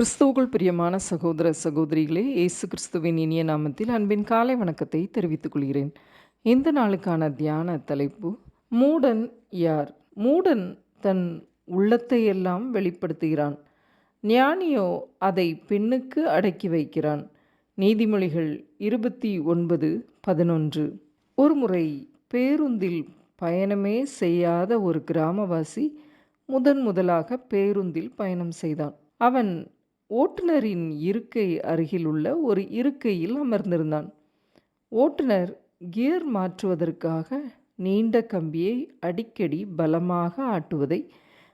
கிறிஸ்துவுக்குள் பிரியமான சகோதர சகோதரிகளே இயேசு கிறிஸ்துவின் இனிய நாமத்தில் அன்பின் காலை வணக்கத்தை தெரிவித்துக் கொள்கிறேன். இந்த நாளுக்கான தியான தலைப்பு மூடன் யார்? மூடன் தன் உள்ளத்தை எல்லாம் வெளிப்படுத்துகிறான். ஞானியோ அதை பெண்ணுக்கு அடக்கி வைக்கிறான். நீதிமொழிகள் இருபத்தி ஒன்பது பதினொன்று. ஒருமுறை பேருந்தில் பயணமே செய்யாத ஒரு கிராமவாசி முதன் முதலாக பேருந்தில் பயணம் செய்தான். அவன் ஓட்டுநரின் இருக்கை அருகிலுள்ள ஒரு இருக்கையில் அமர்ந்திருந்தான். ஓட்டுநர் கியர் மாற்றுவதற்காக நீண்ட கம்பியை அடிக்கடி பலமாக ஆட்டுவதை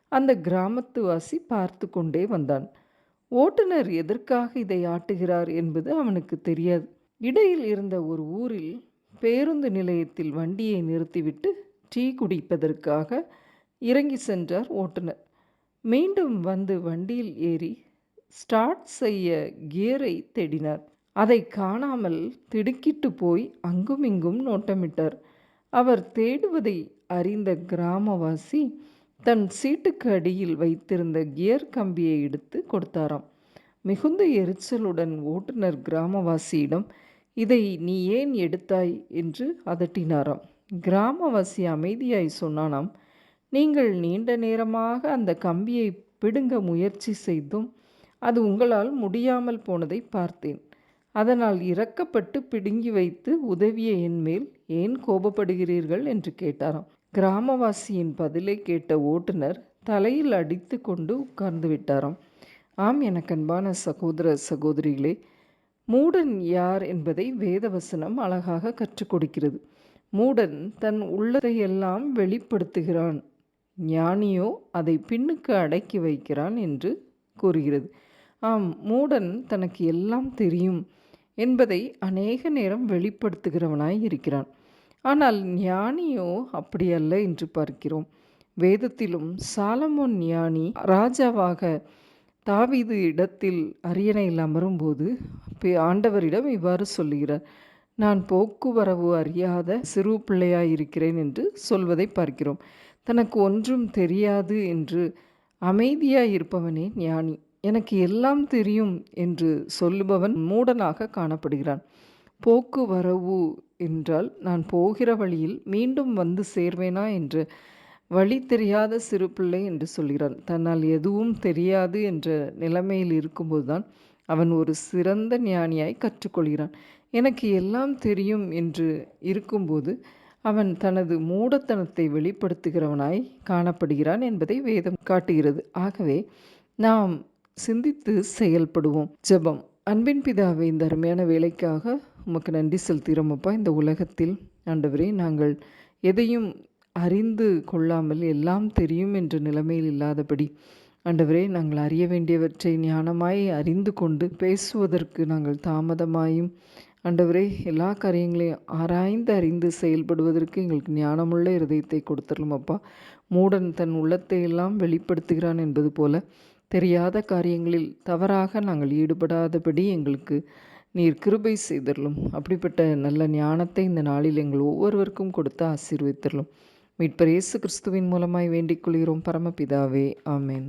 அந்த கிராமத்துவாசி பார்த்து கொண்டே வந்தான். ஓட்டுநர் எதற்காக இதை ஆட்டுகிறார் என்பது அவனுக்கு தெரியாது. இடையில் இருந்த ஒரு ஊரில் பேருந்து நிலையத்தில் வண்டியை நிறுத்திவிட்டு டீ குடிப்பதற்காக இறங்கி சென்றார் ஓட்டுநர். மீண்டும் வந்து வண்டியில் ஏறி ஸ்டார்ட் செய்ய கியரை தேடினார். அதை காணாமல் திடுக்கிட்டு போய் அங்குமிங்கும் நோட்டமிட்டார். அவர் தேடுவதை அறிந்த கிராமவாசி தன் சீட்டுக்கு அடியில் வைத்திருந்த கியர் கம்பியை எடுத்து கொடுத்தாராம். மிகுந்த எரிச்சலுடன் ஓட்டுநர் கிராமவாசியிடம் இதை நீ ஏன் எடுத்தாய்? என்று அதட்டினாராம். கிராமவாசி அமைதியாய் சொன்னானாம் நீங்கள் நீண்ட நேரமாக அந்த கம்பியை பிடுங்க முயற்சி செய்தும் அது உங்களால் முடியாமல் போனதை பார்த்தேன். அதனால் இறக்கப்பட்டு பிடுங்கி வைத்து உதவிய என் மேல் ஏன் கோபப்படுகிறீர்கள்? என்று கேட்டாராம். கிராமவாசியின் பதிலை கேட்ட ஓட்டுநர் தலையில் அடித்து கொண்டு உட்கார்ந்து விட்டாராம். ஆம் எனக்கு அன்பான சகோதர சகோதரிகளே மூடன் யார் என்பதை வேதவசனம் அழகாக கற்றுக் கொடுக்கிறது. மூடன் தன் உள்ளதையெல்லாம் வெளிப்படுத்துகிறான். ஞானியோ அதை பின்னுக்கு அடக்கி வைக்கிறான் என்று கூறுகிறது. ஆம் மூடன் தனக்கு எல்லாம் தெரியும் என்பதை அநேக நேரம் வெளிப்படுத்துகிறவனாய் இருக்கிறான். ஆனால் ஞானியோ அப்படியல்ல என்று பார்க்கிறோம். வேதத்திலும் சாலமோன் ஞானி ராஜாவாக தாவீது இடத்தில் அரியணையில் அமரும்போது ஆண்டவரிடம் இவ்வாறு சொல்லுகிறார் நான் போக்குவரவு அறியாத சிறு பிள்ளையாயிருக்கிறேன் என்று சொல்வதை பார்க்கிறோம். தனக்கு ஒன்றும் தெரியாது என்று அமைதியாய் இருப்பவனே ஞானி. எனக்கு எல்லாம் தெரியும் என்று சொல்லுபவன் மூடனாக காணப்படுகிறான். போக்குவரவு என்றால் நான் போகிற வழியில் மீண்டும் வந்து சேர்வேனா என்று வழி தெரியாத சிறு பிள்ளை என்று சொல்கிறான். தன்னால் எதுவும் தெரியாது என்ற நிலைமையில் இருக்கும்போதுதான் அவன் ஒரு சிறந்த ஞானியாய் கற்றுக்கொள்கிறான். எனக்கு எல்லாம் தெரியும் என்று இருக்கும்போது அவன் தனது மூடத்தனத்தை வெளிப்படுத்துகிறவனாய் காணப்படுகிறான் என்பதை வேதம் காட்டுகிறது. ஆகவே நாம் சிந்தித்து செயல்படுவோம். ஜெபம். அன்பின் பிதாவை இந்த அருமையான வேலைக்காக உமக்கு நன்றி செலுத்துகிறோமப்பா. இந்த உலகத்தில் ஆண்டவரே நாங்கள் எதையும் அறிந்து கொள்ளாமல் எல்லாம் தெரியும் என்ற நிலைமையில் இல்லாதபடி ஆண்டவரே நாங்கள் அறிய வேண்டியவற்றை ஞானமாய் அறிந்து கொண்டு பேசுவதற்கு நாங்கள் தாமதமாயும் ஆண்டவரே எல்லா காரியங்களையும் ஆராய்ந்து அறிந்து செயல்படுவதற்கு எங்களுக்கு ஞானமுள்ள இருதயத்தை கொடுத்துடலும் அப்பா. மூடன் தன் உள்ளத்தை எல்லாம் வெளிப்படுத்துகிறான் என்பது போல தெரியாத காரியங்களில் தவறாக நாங்கள் ஈடுபடாதபடி எங்களுக்கு நீர் கிருபை செய்தரலும் அப்படிப்பட்ட நல்ல ஞானத்தை இந்த நாளில் எங்கள் ஒவ்வொருவருக்கும் கொடுத்து ஆசீர்வித்திடலும் மீட்பர் இயேசு கிறிஸ்துவின் மூலமாய் வேண்டிக் கொள்கிறோம். பரமபிதாவே ஆமேன்.